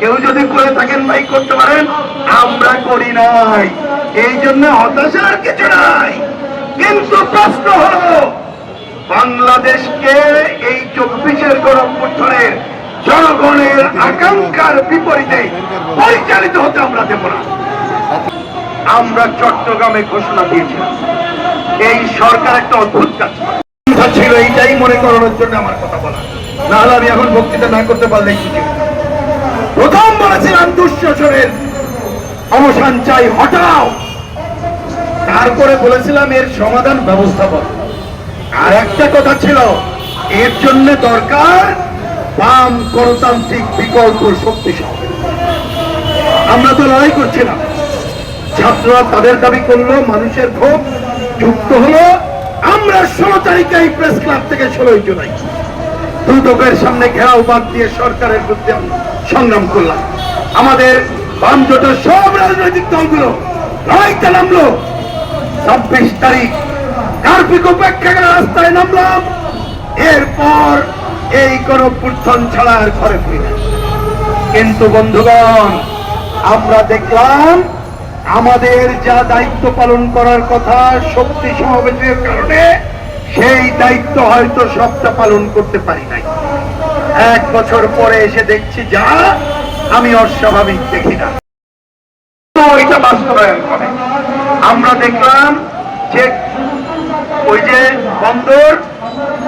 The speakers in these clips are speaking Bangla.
কেউ যদি করে থাকেন ভাই করতে পারেন, আমরা করি নাই এই জন্য হতাশার কিছু নাই কিন্তু প্রশ্ন হলো, বাংলাদেশকে এই চব্বিশের গণঅভ্যুত্থানের জনগণের আকাঙ্ক্ষার বিপরীতে পরিচালিত হতে আমরা দেব না আমরা চট্টগ্রামে ঘোষণা দিয়েছিলাম, এই সরকার একটা অদ্ভুত কাজ। ছিল এইটাই মনে করানোর জন্য আমার কথা বলা না হলে আমি এখন বক্তৃতা না করতে পারলে কি? প্রথম বলেছিলাম দুঃশাসনের অবসান চাই, হটাও। তারপরে বলেছিলাম এর সমাধান ব্যবস্থাপন আর একটা কথা ছিল, এর জন্য দরকার বাম গণতান্ত্রিক বিকল্প শক্তিশালী আমরা তো লড়াই করছিলাম ছাত্ররা তাদের দাবি করল, মানুষের ক্ষোভ যুক্ত হলো। আমরা ষোলো তারিখে এই প্রেস ক্লাব থেকে ষোলোই জুলাই। দুদকের সামনে ঘেরাও বাদ দিয়ে সরকারের বিরুদ্ধে আমরা সংগ্রাম করলাম। আমাদের বাম জোটের সব রাজনৈতিক দলগুলো লড়াইতে নামলো। ছাব্বিশ তারিখ কার্ফিক উপেক্ষা করে রাস্তায় নামলাম। এরপর এই কোন পুর্থন ছাড়া আর ঘরে ফিরি। কিন্তু বন্ধুগণ, আমরা দেখলাম আমাদের যা দায়িত্ব পালন করার কথা শক্তি সমাবেশের কারণে, সেই দায়িত্ব হয়তো সবটা পালন করতে পারি নাই। এক বছর পরে এসে দেখছি, যা আমি অস্বাভাবিক দেখি না। এটা বাস্তবায়ন করে আমরা দেখলাম যে ওই যে বন্দর,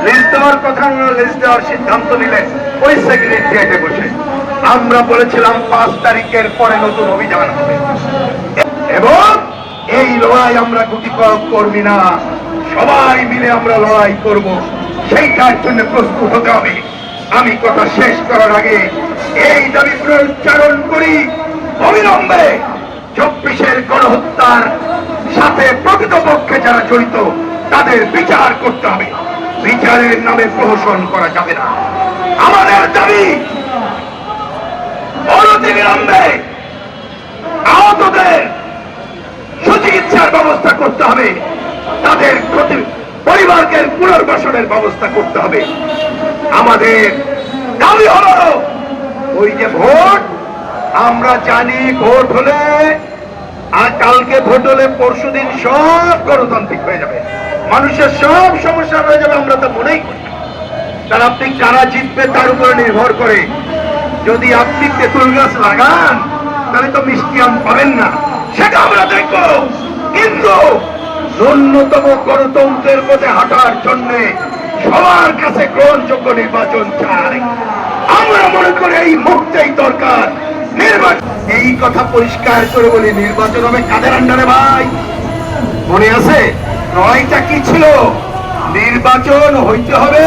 লিজ দেওয়ার কথা লিজ দেওয়ার সিদ্ধান্ত নিলেন ওই সেক্রেটারিয়েটে বসে। আমরা বলেছিলাম, পাঁচ তারিখের পরে নতুন অভিযান হবে। এবং এই লড়াই আমরা গুটি কয়েক করবি না। সবাই মিলে আমরা লড়াই করব। সেইটার জন্য প্রস্তুত হতে হবে। আমি কথা শেষ করার আগে এই দাবি পুনরুচ্চারণ করি। অবিলম্বে চব্বিশের গণহত্যার সাথে প্রকৃতপক্ষে যারা জড়িত, তাদের বিচার করতে হবে। বিচারের নামে প্রহসন করা যাবে না। আমাদের দাবি, অনতিবিলম্বে আহতদের সুচিকিৎসার ব্যবস্থা করতে হবে। তাদের ক্ষতি, পরিবারকে পুনর্বাসনের ব্যবস্থা করতে হবে। আমাদের ওই যে ভোট, আমরা জানি ভোট হলে, আর কালকে ভোট হলে পরশু দিন সব গণতান্ত্রিক হয়ে যাবে। মানুষের সব সমস্যা হয়ে যাবে, আমরা তো মনেই করি তার আপনি কারা জিতবে তার উপরে নির্ভর করে। যদি আপনি তেঁতুল গাছ লাগান, তাহলে তো মিষ্টি আম পাবেন না। সেটা আমরা দেখব। কিন্তু ন্যূনতম গণতন্ত্রের পথে হাঁটার জন্যে সবার কাছে গ্রহণযোগ্য নির্বাচন চাই আমরা মনে করি এই মুহূর্তেই দরকার। নির্বাচন এই কথা পরিষ্কার করে বলি, নির্বাচন হবে কাদের আন্ডারে ভাই? মনে আছে? নয়টা কি ছিল? নির্বাচন হইতে হবে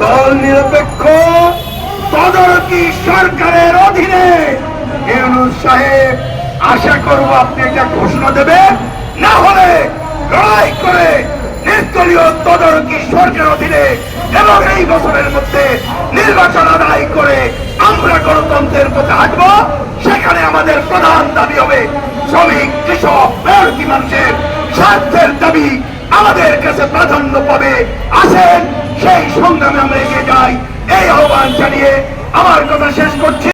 দল নিরপেক্ষ, তদারকি সরকারের অধীনে। সাহেব, আশা করব আপনি এটা ঘোষণা দেবেন। না হলে লড়াই করে নির্দলীয় তদারকি সরকার অধীনে এবং এই বছরের মধ্যে নির্বাচন আদায় করে আমরা গণতন্ত্রের পথে হাঁটব, সেখানে আমাদের প্রধান দাবি হবে শ্রমিক, কৃষক মেহনতি মানুষের স্বার্থের দাবি আমাদের কাছে প্রাধান্য পাবে। আসেন, সেই সংগ্রামে আমরা এগিয়ে যাই। এই আহ্বান জানিয়ে আমার কথা শেষ করছি।